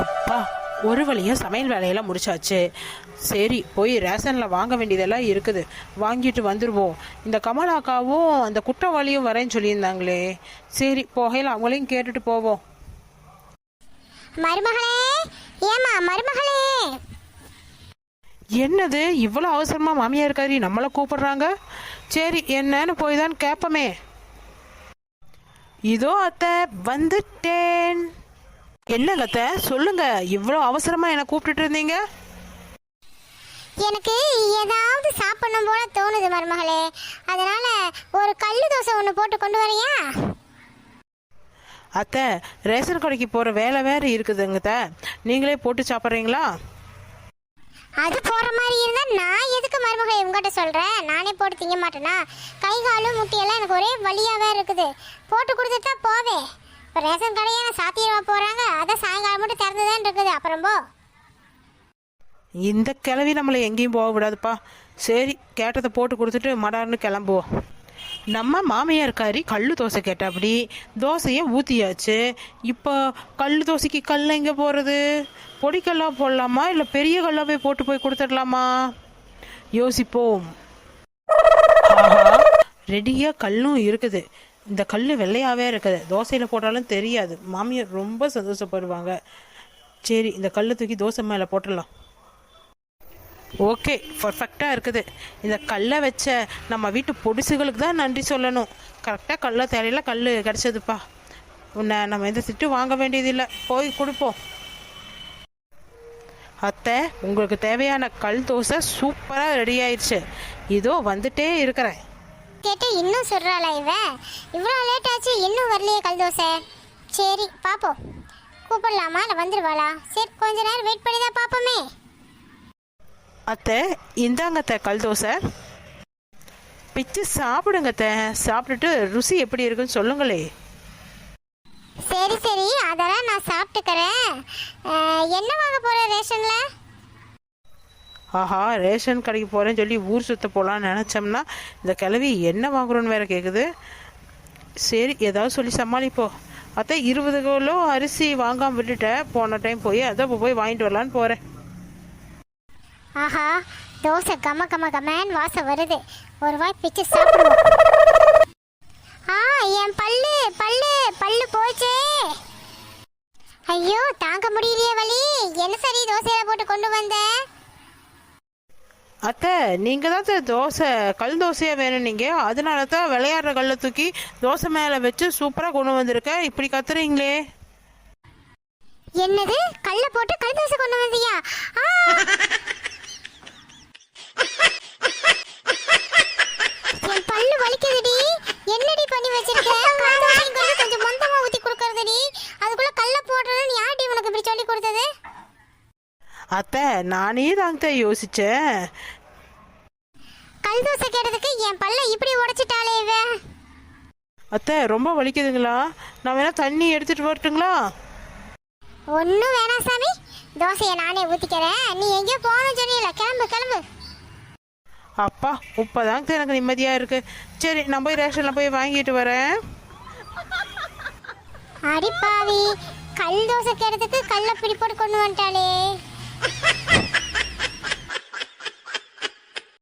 அப்பா ஒரு வழியும் சமையல் வேலையெல்லாம் முடிச்சாச்சு. சரி போய் ரேஷனில் வாங்க வேண்டியதெல்லாம் இருக்குது. வாங்கிட்டு வந்துடுவோம் இந்த கமலாக்காவும் அந்த குற்றவாளியும் வரேன்னு சொல்லியிருந்தாங்களே. சரி போகையில் அவங்களையும் கேட்டுட்டு போவோம். மருமகளே ஏமா மருமகளே? என்னது இவ்வளோ அவசரமாக மாமியார் இருக்காரி நம்மளை கூப்பிடுறாங்க? சரி என்னன்னு போய் தான் கேட்போமே இதோ அத்தை வந்துட்டேன். என்ன அத்தை சொல்லுங்க. இவ்வளோ அவசரமா என்னை கூப்பிட்டுட்டு இருந்தீங்க? எனக்கு ஏதாவது சாப்பிடணும் போல தோணுது மருமகளே. அதனால ஒரு கல்லு தோசை ஒன்று போட்டு கொண்டு வரியா? அத்தை ரேஷன் கடைக்கு போகிற வேலை வேறு இருக்குதுங்க. நீங்களே போட்டு சாப்பிட்றீங்களா? அது போற மாதிரி இருந்தா நான் எதுக்கு மருமகளை உங்ககிட்ட சொல்றேன்? நானே போட்டு திங்க மாட்டேனா? கை காலு முட்டியெல்லாம் எனக்கு ஒரே வலியாவே இருக்குது. போட்டு கொடுத்துட்டு இப்போ ரேஷன் கடையை நான் போகிறாங்க அதை சாயங்காலம் மட்டும் திறந்து தான் இருக்குது. அப்புறம் போ. இந்த கிளவி நம்மளை எங்கேயும் போக விடாதுப்பா. சரி கேட்டதை போட்டு கொடுத்துட்டு மடார்னு கிளம்புவோம். நம்ம மாமியார் மாமியார்காரி கல் தோசை கேட்டாப்படி. தோசையை ஊற்றியாச்சு இப்போ கல் தோசைக்கு கல் எங்கே போகிறது பொடிக்கல்லாக போடலாமா? இல்லை பெரிய கல்லாவே போட்டு போய் கொடுத்துடலாமா? யோசிப்போம். ரெடியாக கல்லும் இருக்குது. இந்த கல் வெள்ளையாகவே இருக்குது. தோசையில் போட்டாலும் தெரியாது. மாமியார் ரொம்ப சந்தோஷப்படுவாங்க. சரி இந்த கல் தூக்கி தோசை மேலே போட்டுடலாம். ஓகே பர்ஃபெக்டாக இருக்குது. இந்த கல்லை வச்ச நம்ம வீட்டு பொடிசுகளுக்கு தான் நன்றி சொல்லணும். கரெக்டாக கல்லை தேவையில கல் கிடச்சதுப்பா. உன்னை நம்ம எந்த திட்டு வாங்க வேண்டியதில்லை. போய் கொடுப்போம். அத்தை உங்களுக்கு தேவையான கல் தோசை சூப்பராக ரெடி ஆயிடுச்சு இதோ வந்துட்டே இருக்கிறேன். கேட்டு இன்னும் சொல்றாளா இவ? இவ்வளோ லேட் ஆச்சு இன்னும் வரலையே கல் தோசை. சரி பாப்போம். கூப்பிடலாமா? இல்லை வந்துடுவாளா சரி கொஞ்ச நேரம் வெயிட் பண்ணி தான் பார்ப்போமே அத்தை இந்தாங்க அத்தை கல் தோசை. பிச்சு சாப்பிடுங்க அத்தை. சாப்பிட்டுட்டு ருசி எப்படி இருக்குன்னு சொல்லுங்களே. சரி சரி அதெல்லாம் நான் சாப்பிட்டுக்கிறேன். என்ன வாங்க போற ரேஷன்ல? ஆஹா ரேஷன் கடைக்கு போகிறேன்னு சொல்லி ஊர் சுத்த போகலான்னு நினச்சோம்னா இந்த கிழவி என்ன வாங்குறோன்னு வேற கேட்குது சரி ஏதாவது சொல்லி சமாளிப்போம் அத்தை இருபது கிலோ அரிசி வாங்காமல் விட்டுட்டேன் போன டைம் போய் அதான் இப்போ போய் வாங்கிட்டு வரலான்னு போகிறேன் ஆஹா தோசை கம கம கமேன் வாசம் வருது. ஒரு வாய் பிச்சு சாப்பிடுவோம். ஆ என் பல்லு பல்லு பல்லு போச்சே. ஐயோ தாங்க முடியலையே வலி. என்ன சரி தோசையில போட்டு கொண்டு வந்தேன் அத்தை நீங்கள் தான் சார் தோசை கல் தோசையாக வேணும் நீங்கள் அதனால தான் விளையாடுற கல்லை தூக்கி தோசை மேலே வச்சு சூப்பராக கொண்டு வந்திருக்கேன். இப்படி கத்துறீங்களே. என்னது? கல்ல போட்டு கல் தோசை கொண்டு வந்தியா? அத்தை நானே தாங்க யோசித்தேன் கல் தோசை கேட்டதுக்கு என் பல்ல இப்படி உடைச்சிட்டாளே இவ. அத்தை ரொம்ப வலிக்குதுங்களா? நான் வேணா தண்ணி எடுத்துகிட்டு வரட்டுங்களா? ஒன்றும் வேணாம் சாமி. தோசையை நானே ஊத்திக்கிறேன். நீ எங்கேயோ போகணும்னு சொன்னீல கிளம்பு கிளம்பு. அப்பா இப்போதாங்க எனக்கு நிம்மதியாக இருக்குது சரி நான் போய் ரேஷனில் போய் வாங்கிட்டு வரேன். அடிப்பாவி கல் தோசை கேட்டதுக்கு கல்ல பிடி போட்டு கொண்டு வந்துட்டாளே.